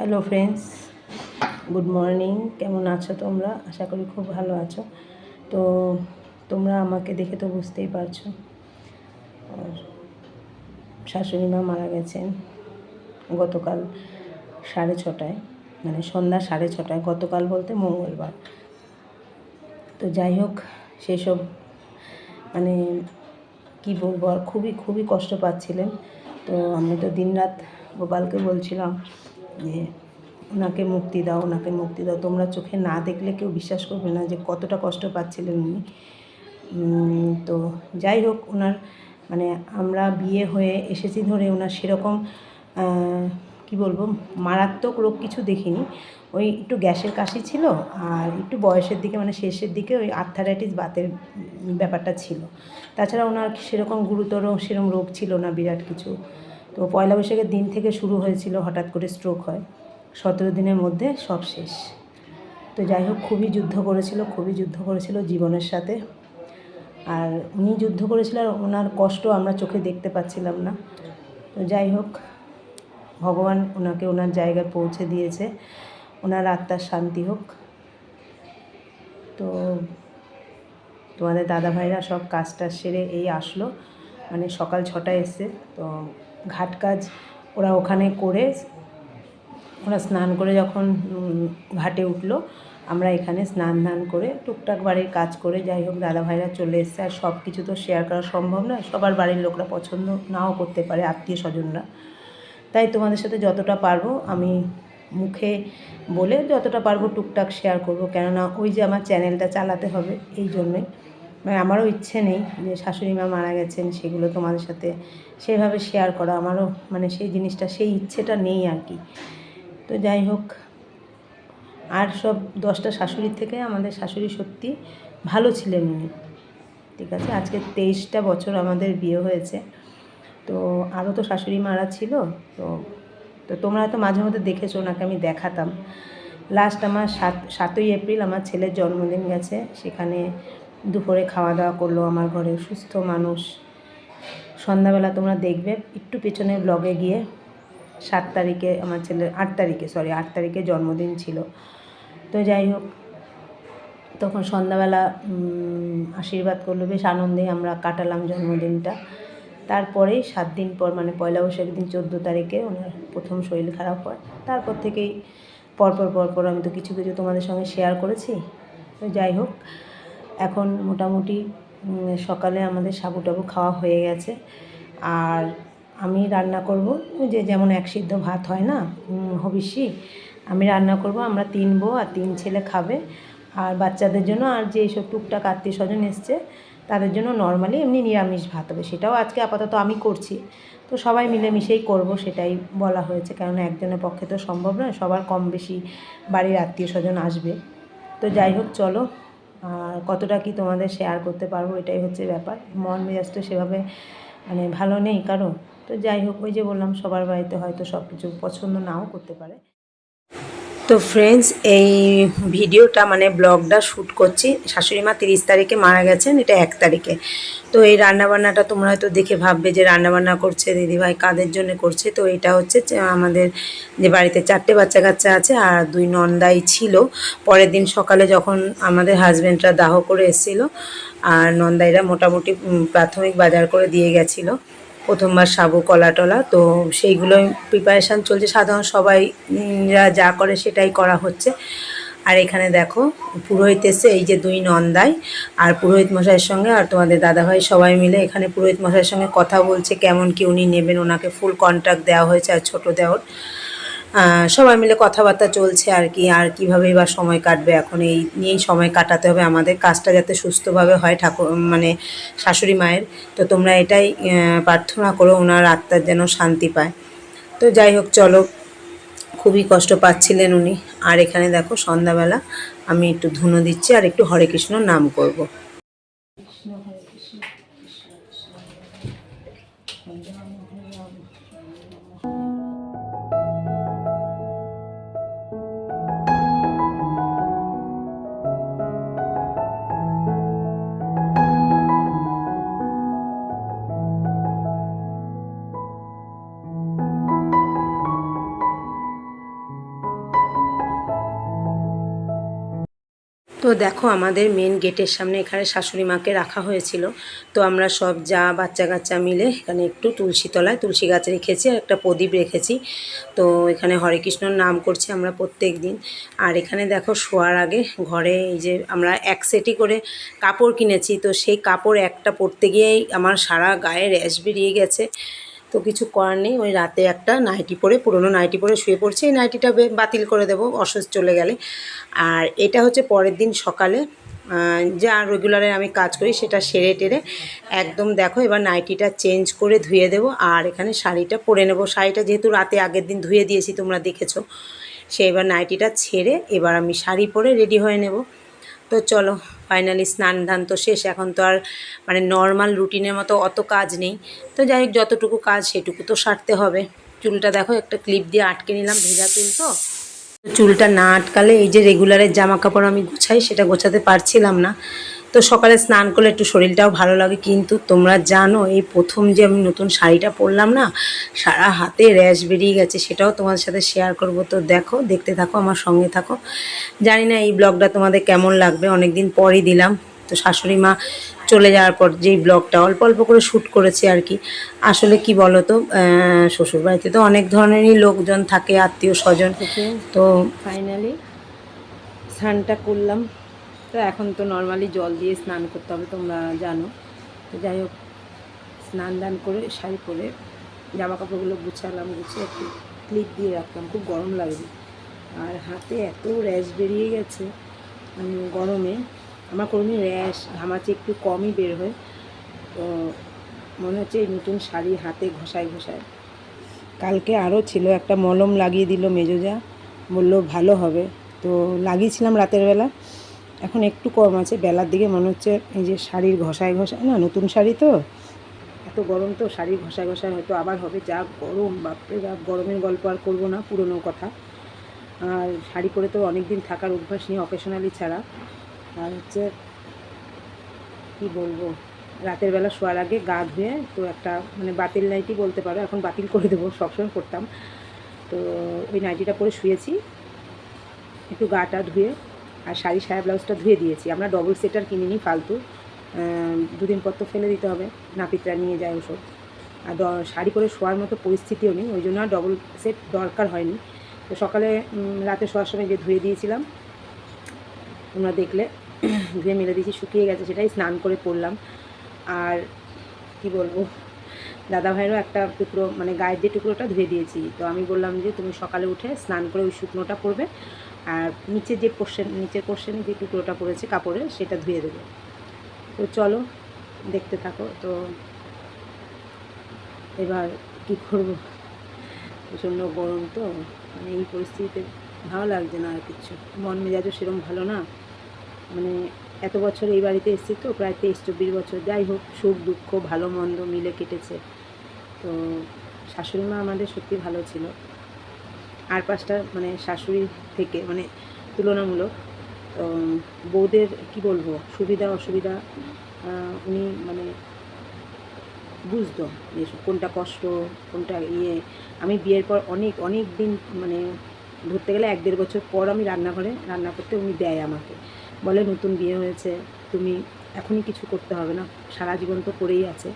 Hello friends good morning কেমন আছো তোমরা? আশা করি খুব ভালো আছো। তো তোমরা আমাকে দেখে তো বুঝতেই পারছ। শাশুড়ি মা মারা গেছেন গতকাল সাড়ে ছটায়। মানে সন্ধ্যা সাড়ে ছটায়, গতকাল বলতে মঙ্গলবার। তো যাই হোক, সেসব মানে কি বলব আর খুবই খুবই কষ্ট পাচ্ছিলেন। তো আমি তো দিনরাত গোপালকে বলছিলাম যে ওনাকে মুক্তি দাও, ওনাকে মুক্তি দাও। তোমরা চোখে না দেখলে কেউ বিশ্বাস করবে না যে কতটা কষ্ট পাচ্ছিলেন উনি। তো যাই হোক, ওনার মানে আমরা বিয়ে হয়ে এসেছি ধরে ওনার সেরকম কি বলব, মারাত্মক রোগ কিছু দেখিনি। ওই একটু গ্যাসের কাশি ছিল আর একটু বয়সের দিকে মানে শেষের দিকে ওই আর্থারাইটিস বাতের ব্যাপারটা ছিল। তাছাড়া ওনার সেরকম গুরুতর সেরকম রোগ ছিল না বিরাট কিছু। তো পয়লা বৈশাখের দিন থেকে শুরু হয়েছিল, হঠাৎ করে স্ট্রোক হয়। সতেরো দিনের মধ্যে সব শেষ। তো যাই হোক, খুবই যুদ্ধ করেছিল, খুবই যুদ্ধ করেছিল জীবনের সাথে। আর উনি যুদ্ধ করেছিল আর ওনার কষ্ট আমরা চোখে দেখতে পাচ্ছিলাম না। তো যাই হোক, ভগবান ওনাকে ওনার জায়গায় পৌঁছে দিয়েছে। ওনার আত্মার শান্তি হোক। তো তোমাদের দাদা ভাইরা সব কাজটা সেরে এই আসলো। মানে সকাল ছটায় এসছে, তো ঘাট কাজ ওরা ওখানে করে, ওরা স্নান করে যখন ঘাটে উঠল, আমরা এখানে স্নান ধান করে টুকটাক বাড়ির কাজ করে যাই হোক, দাদা ভাইরা চলে এসছে। আর সব কিছু তো শেয়ার করা সম্ভব নয়, সবার বাড়ির লোকরা পছন্দ নাও করতে পারে, আত্মীয় স্বজনরা। তাই তোমাদের সাথে যতটা পারব আমি মুখে বলে যতটা পারব টুকটাক শেয়ার করব। কেননা ওই যে আমার চ্যানেলটা চালাতে হবে, এই জন্যই। মানে আমারও ইচ্ছে নেই যে শাশুড়ি মা মারা গেছেন, সেগুলো তোমাদের সাথে সেভাবে শেয়ার করা। আমারও মানে সেই জিনিসটা, সেই ইচ্ছেটা নেই আর কি। তো যাই হোক, আর সব দশটা শাশুড়ির থেকে আমাদের শাশুড়ি সত্যি ভালো ছিলেন উনি। ঠিক আছে? আজকে তেইশটা বছর আমাদের বিয়ে হয়েছে। তো আরও তো শাশুড়ি মারা ছিল, তো তো তোমরা হয়তো মাঝে মধ্যে দেখেছ ওনাকে আমি দেখাতাম। লাস্ট আমার সাত, সাতই এপ্রিল আমার ছেলের জন্মদিন গেছে, সেখানে দুপুরে খাওয়া দাওয়া করল, আমার ঘরে সুস্থ মানুষ। সন্ধ্যাবেলা তোমরা দেখবে, একটু পেছনে ব্লগে গিয়ে সাত তারিখে আমার ছেলের আট তারিখে সরি আট তারিখে জন্মদিন ছিল। তো যাই হোক, তখন সন্ধ্যাবেলা আশীর্বাদ করল, বেশ আনন্দে আমরা কাটালাম জন্মদিনটা। তারপরেই সাত দিন পর মানে পয়লা বৈশাখের দিন চোদ্দ তারিখে ওনার প্রথম শরীর খারাপ হয়। তারপর থেকেই পরপর পরপর আমি তো কিছু কিছু তোমাদের সঙ্গে শেয়ার করেছি। তো যাই হোক এখন মোটামুটি সকালে আমাদের সাবু টাবু খাওয়া হয়ে গেছে। আর আমি রান্না করব যে যেমন এক সিদ্ধ ভাত হয় না হবিষ্যি, আমি রান্না করব, আমরা তিন বউ আর তিন ছেলে খাবে। আর বাচ্চাদের জন্য আর যে সব টুকটাক আত্মীয় স্বজন এসছে, তাদের জন্য নর্মালি এমনি নিরামিষ ভাত হবে। সেটাও আজকে আপাতত আমি করছি। তো সবাই মিলেমিশেই করব, সেটাই বলা হয়েছে। কেননা একজনের পক্ষে তো সম্ভব নয়, সবার কম বেশি বাড়ির আত্মীয় স্বজন আসবে। তো যাই হোক, চলো। কতটা কি তোমাদের শেয়ার করতে পারব এটাই হচ্ছে ব্যাপার। মন মেজাজ তো সেভাবে মানে ভালো নেই কারও। তো যাই হোক, ওই যে বললাম, সবার বাড়িতে হয়তো সব কিছু পছন্দ নাও করতে পারে। তো ফ্রেন্ডস এই ভিডিওটা মানে ব্লগটা শ্যুট করছি। শাশুড়ি মা তিরিশ তারিখে মারা গেছেন, এটা এক তারিখে। তো এই রান্নাবান্নাটা তোমরা হয়তো দেখে ভাববে যে রান্নাবান্না করছে, দিদিভাই কাদের জন্য করছে? তো এটা হচ্ছে আমাদের যে বাড়িতে চারটে বাচ্চা কাচ্চা আছে আর দুই নন্দাই ছিল। পরের দিন সকালে যখন আমাদের হাজব্যান্ডরা দাহ করে এসেছিল, আর নন্দাইরা মোটামুটি প্রাথমিক বাজার করে দিয়ে গেছিল। প্রথমবার সাবু, কলা, টলা, তো সেইগুলো প্রিপারেশান চলছে। সাধারণ সবাই যা করে সেটাই করা হচ্ছে। আর এখানে দেখো, পুরোহিত এসে এই যে দুই নন্দাই আর পুরোহিত মশাইয়ের সঙ্গে আর তোমাদের দাদাভাই সবাই মিলে এখানে পুরোহিত মশাইয়ের সঙ্গে কথা বলছে, কেমন কি উনি নেবেন, ওনাকে ফুল কন্ট্রাক্ট দেওয়া হয়েছে আর ছোটো দেওয়ার সবাই মিলে কথাবার্তা চলছে আর কি, আর কীভাবেই বা সময় কাটবে এখন, এই নিয়েই সময় কাটাতে হবে আমাদের, কাজটা যাতে সুস্থভাবে হয় ঠাকুর মানে শাশুড়ি মায়ের। তো তোমরা এটাই প্রার্থনা করো ওনার আত্মার যেন শান্তি পায়। তো যাই হোক, চলো, খুবই কষ্ট পাচ্ছিলেন উনি। আর এখানে দেখো সন্ধ্যাবেলা আমি একটু ধুনো দিচ্ছি আর একটু হরে কৃষ্ণ নাম করব। কৃষ্ণ তো দেখো আমাদের মেন গেটের সামনে এখানে শাশুড়ি মাকে রাখা হয়েছিল। তো আমরা সব যা বাচ্চা কাচ্চা মিলে এখানে একটু তুলসী তলায় তুলসী গাছ রেখেছি আর একটা প্রদীপ রেখেছি। তো এখানে হরে কৃষ্ণর নাম করছি আমরা প্রত্যেক দিন আর এখানে দেখো শোয়ার আগে ঘরে এই যে আমরা এক সেটি করে কাপড় কিনেছি। তো সেই কাপড় একটা পরতে গিয়েই আমার সারা গায়ে র্যাশ বেরিয়ে গেছে। তো কিছু করার নেই। ওই রাতে একটা নাইটি পরে, পুরনো নাইটি পরে শুয়ে পড়ছি। এই নাইটিটা বাতিল করে দেবো, অসুস্থ চলে গেলে। আর এটা হচ্ছে পরের দিন সকালে। যা রেগুলারে আমি কাজ করি সেটা সেরে টেরে একদম দেখো, এবার নাইটিটা চেঞ্জ করে ধুয়ে দেবো আর এখানে শাড়িটা পরে নেব। শাড়িটা যেহেতু রাতে আগের দিন ধুয়ে দিয়েছি, তোমরা দেখেছ। সে এবার নাইটিটা ছেড়ে এবার আমি শাড়ি পরে রেডি হয়ে নেব। তো চলো ফাইনালি স্নান ধান তো শেষ, এখন তো আর মানে নর্মাল রুটিনের মতো অত কাজ নেই। তো যাই হোক, যতটুকু কাজ সেটুকু তো সারতে হবে। চুলটা দেখো, একটা ক্লিপ দিয়ে আটকে নিলাম, ভেজা চুল তো। চুলটা না আটকালে এই যে রেগুলারের জামা কাপড় আমি গোছাই, সেটা গোছাতে পারছিলাম না। তো সকালে স্নান করলে একটু শরীরটাও ভালো লাগে কিন্তু তোমরা জানো এই প্রথম যে আমি নতুন শাড়িটা পরলাম না সারা হাতে র্যাশ বেরিয়ে গেছে সেটাও তোমাদের সাথে শেয়ার করব। তো দেখো দেখতে থাকো আমার সঙ্গে থাকো। জানি না এই ব্লগটা তোমাদের কেমন লাগবে অনেক দিন পরই দিলাম। তো শাশুড়ি মা চলে যাওয়ার পর যেই ব্লগটা অল্প অল্প করে শ্যুট করেছি আর কি আসলে কি বলো তো শ্বশুরবাড়িতে তো অনেক ধরনেরই লোকজন থাকে আত্মীয় স্বজন। তো ফাইনালি স্নানটা করলাম। তো এখন তো নর্মালি জল দিয়ে স্নান করতে হবে, তোমরা জানো। তো যাই হোক, স্নান দান করে, শাড়ি পরে জামা কাপড়গুলো গুছালাম, গুছিয়ে একটু ক্লিপ দিয়ে রাখলাম। খুব গরম লাগবে আর হাতে এত র্যাশ বেরিয়ে গেছে মানে গরমে। আমার কোনো র্যাশ ঘামাচি একটু কমই বের হয়। তো মনে হচ্ছে এই নতুন শাড়ি হাতে ঘষায় ঘষায়। কালকে আরও ছিল, একটা মলম লাগিয়ে দিল মেজোজা। বলল, ভালো হবে। তো লাগিয়েছিলাম রাতের বেলা। এখন একটু কম আছে, বেলার দিকে মনে হচ্ছে এই যে শাড়ির ঘষায় ঘষায়, না নতুন শাড়ি তো? এত গরম তো শাড়ির ঘষায় ঘষায় হয়তো আবার হবে, যা গরম, বাপরে বাপ, গরমের গল্প আর করব না, পুরনো কথা। আর শাড়ি পরে তো অনেক দিন থাকার অভ্যাস নেই অকেশনালি ছাড়া। আর হচ্ছে, কি বলব, রাতের বেলা শোয়ার আগে গা ধুয়ে তো একটা মানে বাতিল নাইটি বলতে পারো, এখন বাতিল করে দেবো, সবসময় করতাম তো ওই নাইটিটা পরে শুয়েছি, একটু গাটা ধুয়ে আর শাড়ি সায়া ব্লাউজটা ধুয়ে দিয়েছি। আমরা ডবল সেটার কিনিনি ফালতু। দুদিন পর তো ফেলে দিতে হবে। নাপিতরা নিয়ে যায় ওসব। আর শাড়ি পরে শোয়ার মতো পরিস্থিতিও নেই। ওই জন্য আর ডবল সেট দরকার হয়নি। তো সকালে রাতে শোয়ার সময় যে ধুয়ে দিয়েছিলাম, তোমরা দেখলে, ধুয়ে মেলে দিয়েছি, শুকিয়ে গেছে, সেটাই স্নান করে পরলাম আর কি বলব, দাদা ভাইয়েরও একটা টুকরো মানে গায়ের যে টুকরোটা ধুয়ে দিয়েছি। তো আমি বললাম যে, তুমি সকালে উঠে স্নান করে ওই শুকনোটা পরবে। আর নিচে যে পোর্শন নিচের পোর্শনে যে টুকরোটা পড়েছে কাপড়ে সেটা ধুয়ে দেবে। তো চলো, দেখতে থাকো। তো এবার কি করব? প্রচণ্ড গরম তো মানে এই পরিস্থিতিতে ভালো লাগছে না আর কিছু। মন মেজাজও সেরকম ভালো না। মানে এত বছর এই বাড়িতে এসেছি তো, প্রায় তেইশ, চব্বিশ বছর। যাই হোক, সুখ, দুঃখ, ভালো, মন্দ মিলে কেটেছে। তো শাশুড়ি মা আমাদের সত্যি ভালো ছিল। আর পাঁচটা মানে শাশুড়ি থেকে মানে তুলনামূলক বউদের কি বলব, সুবিধা, অসুবিধা উনি মানে বুঝতো যে কোনটা কষ্ট, কোনটা ইয়ে। আমি বিয়ের পর অনেক অনেক দিন মানে ধরতে গেলে এক দেড় বছর পর আমি রান্নাঘরে রান্না করতে উনি দেয় আমাকে। বলে, নতুন বিয়ে হয়েছে, তুমি এখনই কিছু করতে হবে না, সারা জীবন তো করেই আছে।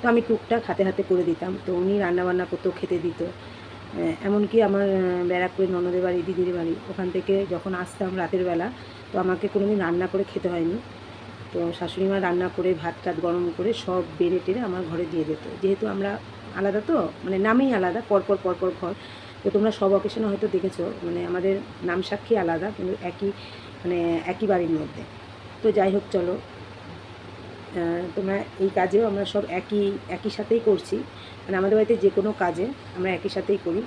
তো আমি টুকটাক হাতে হাতে করে দিতাম। তো উনি রান্নাবান্না করতো খেতে দিত। এমনকি আমার ব্যারাকপুরে ননদের বাড়ি, দিদির বাড়ি, ওখান থেকে যখন আসতাম রাতের বেলা, তো আমাকে কোনোদিন রান্না করে খেতে হয়নি। তো শাশুড়ি মা রান্না করে, ভাত টাত গরম করে সব বেড়ে টেড়ে আমার ঘরে দিয়ে যেত যেহেতু আমরা আলাদা তো মানে নামেই আলাদা, পরপর পরপর ঘর, তো তোমরা সব অকেশনে হয়তো দেখেছ মানে আমাদের নাম সাক্ষী আলাদা, কিন্তু একই মানে একই বাড়ির মধ্যে। তো যাই হোক, চলো তোমরা এই কাজেও আমরা সব একই একই সাথেই করছি। মানে আমাদের বাড়িতে যে কোনো কাজে আমরা একই সাথেই করি।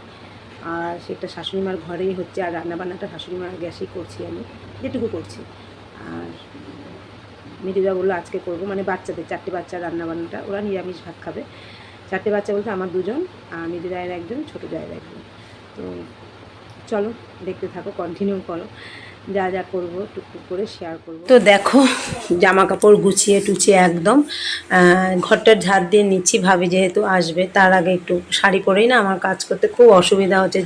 আর সেটা শাশুড়ি মার ঘরেই হচ্ছে, আর রান্নাবান্নাটা শাশুড়ি মার গ্যাসেই করছি আমি, যেটুকু করছি। আর মৃদুদা বলল, আজকে করব। মানে বাচ্চাদের, চারটে বাচ্চা রান্নাবান্নাটা, ওরা নিরামিষ ভাত খাবে। চারটে বাচ্চা বলতে আমার দুজন, আর মৃদু রায়ের একজন, ছোটো জায়ের একজন। তো চলো, দেখতে থাকো কন্টিনিউ করো। যা যা করব, টুকটুক করে শেয়ার করব। তো দেখো জামা কাপড় গুছিয়ে টুচিয়ে একদম ঘরটার ঝাড় দিয়ে নিচ্ছি, ভাবি যেহেতু আসবে, তার আগে একটু শাড়ি পরেই না আমার কাজ করতে খুব অসুবিধা হচ্ছে।